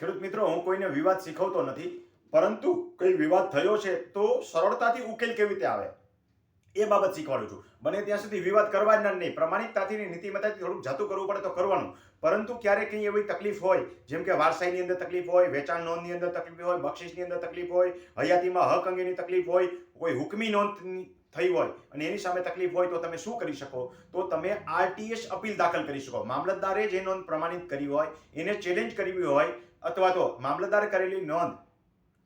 ખેડૂત મિત્રો, હું કોઈને વિવાદ શીખવતો નથી, પરંતુ કંઈ વિવાદ થયો છે તો સરળતાથી ઉકેલ કેવી રીતે આવે? એ બાબત શીખવાડું છું. બને ત્યાં સુધી વિવાદ કરવા જ નહીં. પ્રમાણિકતાથી નીતિમત્તાથી થોડુંક જાતું કરવું પડે તો કરવાનું. પરંતુ ક્યારેક કંઈ એવી તકલીફ હોય, જેમ કે વારસાઈની અંદર તકલીફ હોય, વેચાણ નોંધની અંદર તકલીફ હોય, બક્ષિસની અંદર તકલીફ હોય, હયાતીમાં હક અંગેની તકલીફ હોય, કોઈ હુકમી નોંધ થઈ હોય અને એની સામે તકલીફ હોય તો તમે શું કરી શકો? તો તમે આરટીએસ અપીલ દાખલ કરી શકો. મામલતદારે જે નોંધ પ્રમાણિત કરી હોય, એને ચેલેન્જ કરવી હોય અથવા તો મામલતદારે કરેલી નોંધ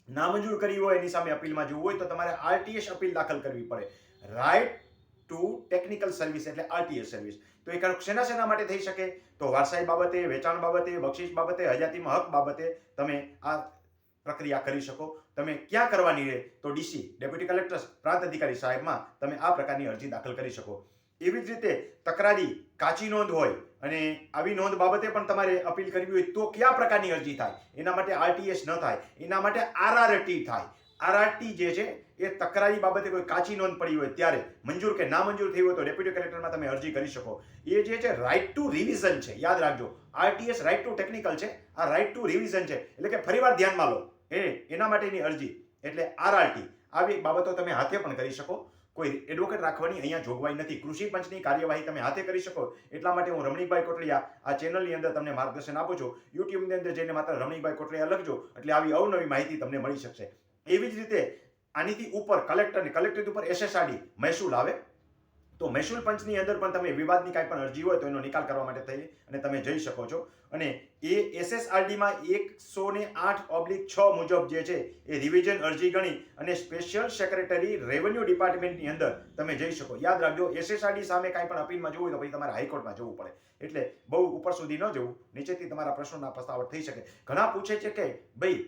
નામંજૂર કરી હોય એની સામે અપીલમાં જવું હોય તો તમારે આરટીએસ અપીલ દાખલ કરવી પડે. રાઇટ ટુ ટેકનિકલ સર્વિસ એટલે આરટીએસ સર્વિસ તો એ શેના શેના માટે થઈ શકે. તો વારસાઈ બાબતે, વેચાણ બાબતે, બક્ષિસ બાબતે, હજાતીમાં હક બાબતે તમે આ પ્રક્રિયા કરી શકો. તમે ક્યાં કરવાની રહે તો ડીસી, ડેપ્યુટી કલેક્ટર, પ્રાંત અધિકારી સાહેબમાં તમે આ પ્રકારની અરજી દાખલ કરી શકો. એવી જ રીતે તકરારી કાચી નોંધ હોય અને આવી નોંધ બાબતે પણ તમારે અપીલ કરવી હોય તો કયા પ્રકારની અરજી થાય? એના માટે આરટીએસ ન થાય. એના માટે આરઆરટી થાય. આરઆરટી જે છે, એ તકરારી બાબતે કોઈ કાચી નોંધ પડી હોય ત્યારે, મંજૂર કે ના મંજૂર થઈ હોય તો ડેપ્યુટી કલેક્ટરમાં તમે અરજી કરી શકો. એ જે છે રાઇટ ટુ રિવિઝન છે. યાદ રાખજો. આરટીએસ રાઇટ ટુ ટેકનિકલ છે. આ રાઇટ ટુ રિવિઝન છે. એટલે કે ફરીવાર ધ્યાનમાં લો. એ, એના માટેની અરજી. એટલે આરઆરટી. આવી બાબતો તમે હાથે પણ કરી શકો. કોઈ એડવોકેટ રાખવાની અહીંયા જોગવાઈ નથી. કૃષિ પંચની કાર્યવાહી તમે હાથે કરી શકો. એટલા માટે હું રમણીકભાઈ કોટલિયા આ ચેનલની અંદર તમને માર્ગદર્શન આપું છું. યુટ્યુબની અંદર જઈને માત્ર રમણીકભાઈ કોટલિયા લખજો, એટલે આવી અવનવી માહિતી તમને મળી શકશે. એવી જ રીતે આનીથી ઉપર કલેક્ટર કલેક્ટર ઉપર એસએસઆરડી મહેસૂલ આવે. તો મહેસૂલ પંચની અંદર પણ તમે વિવાદની કાંઈ પણ અરજી હોય તો એનો નિકાલ કરવા માટે થઈ અને તમે જઈ શકો છો. અને એ એસએસઆરડીમાં એકસો ને આઠ ઓબ્લિક છ મુજબ જે છે એ રિવિઝન અરજી ગણી અને સ્પેશિયલ સેક્રેટરી રેવન્યુ ડિપાર્ટમેન્ટની અંદર તમે જઈ શકો. યાદ રાખજો, એસએસઆરડી સામે કાંઈ પણ અપીલમાં જવું હોય તો પછી તમારે હાઈકોર્ટમાં જવું પડે. એટલે બહુ ઉપર સુધી ન જવું. નીચેથી તમારા પ્રશ્નોના પ્રસ્તાવટ થઈ શકે. ઘણા પૂછે છે કે ભાઈ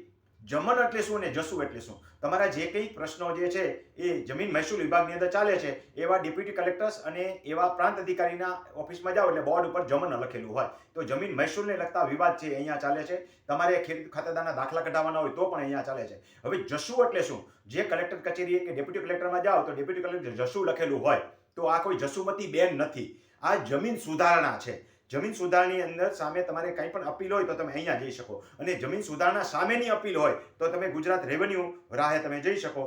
જમણ એટલે શું ને જસુ એટલે શું? તમારા જે કંઈ પ્રશ્નો જે છે એ જમીન મહેસૂલ વિભાગની અંદર ચાલે છે, એવા ડેપ્યુટી કલેક્ટર્સ અને એવા પ્રાંત અધિકારીના ઓફિસમાં જાઓ એટલે બોર્ડ ઉપર જમન લખેલું હોય. તો જમીન મહેસૂલને લગતા વિવાદ છે અહીંયા ચાલે છે, તમારે ખેડૂત ખાતેદારના દાખલા કઢાવવાના હોય તો પણ અહીંયા ચાલે છે. હવે જસુ એટલે શું? જે કલેક્ટર કચેરી કે ડેપ્યુટી કલેક્ટરમાં જાઓ તો ડેપ્યુટી કલેક્ટર જસુ લખેલું હોય. તો આ કોઈ જસુમતી બેન નથી. આ જમીન સુધારણા છે. જમીન સુધારણી અંદર સામે તમારે કંઈ પણ અપીલ હોય તો તમે અહીંયા જઈ શકો. અને જમીન સુધારણા સામેની અપીલ હોય તો તમે ગુજરાત રેવન્યુ રાહે તમે જઈ શકો.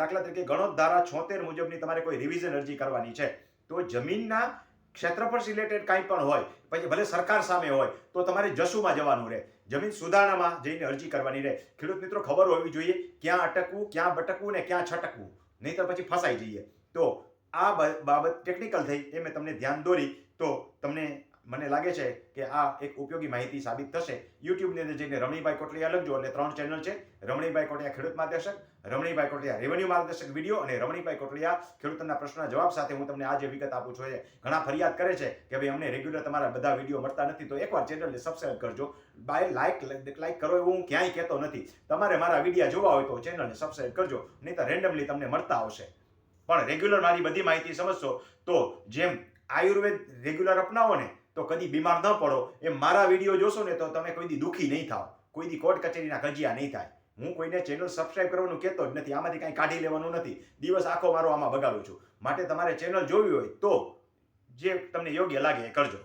દાખલા તરીકે ગણોત ધારા છોતેર મુજબની તમારે કોઈ રિવિઝન અરજી કરવાની છે. તો જમીનના ક્ષેત્રફળ રિલેટેડ કાંઈ પણ હોય, પછી ભલે સરકાર સામે હોય, તો તમારે જસુમાં જવાનું રહે. જમીન સુધારણામાં જઈને અરજી કરવાની રહે. ખેડૂત મિત્રો, ખબર હોવી જોઈએ ક્યાં અટકવું, ક્યાં બટકવું ને ક્યાં છટકવું. નહીંતર પછી ફસાઈ જઈએ. તો આ બાબત ટેકનિકલ થઈ એ મેં તમને ધ્યાન દોરી. તો તમને મને લાગે છે કે આ એક ઉપયોગી માહિતી સાબિત થશે. યુટ્યુબની અંદર જઈને રમણીભાઈ કોટલિયા લખજો એટલે ત્રણ ચેનલ છે. રમણીભાઈ કોટલિયા ખેડૂત માર્ગદર્શક, રમણીભાઈ કોટલિયા રેવન્યુ માર્ગદર્શક વીડિયો અને રમણીભાઈ કોટલિયા ખેડૂતના પ્રશ્નના જવાબ સાથે હું તમને આ જે વિગત આપું છું. ઘણા ફરિયાદ કરે છે કે ભાઈ અમને રેગ્યુલર તમારા બધા વીડિયો મળતા નથી. તો એકવાર ચેનલને સબસ્ક્રાઈબ કરજો. બાય લાઇક લાઇક કરો એવું હું ક્યાંય કહેતો નથી. તમારે મારા વિડીયા જોવા હોય તો ચેનલને સબસ્ક્રાઈબ કરજો નહીં તો રેન્ડમલી તમને મળતા આવશે. પણ રેગ્યુલર મારી બધી માહિતી સમજશો તો જેમ આયુર્વેદ રેગ્યુલર અપનાવો ને તો કદી બીમાર ન પડો. એમ મારા વીડિયો જોશો ને તો તમે કોઈ દી દુઃખી નહીં થાવ. કોઈ દી કોર્ટ કચેરીના કજિયા નહીં થાય. હું કોઈને ચેનલ સબસ્ક્રાઇબ કરવાનું કહેતો જ નથી. આમાંથી કાંઈ કાઢી લેવાનું નથી. દિવસ આખો મારો આમાં બગાડું છું. માટે તમારે ચેનલ જોવી હોય તો જે તમને યોગ્ય લાગે એ કરજો.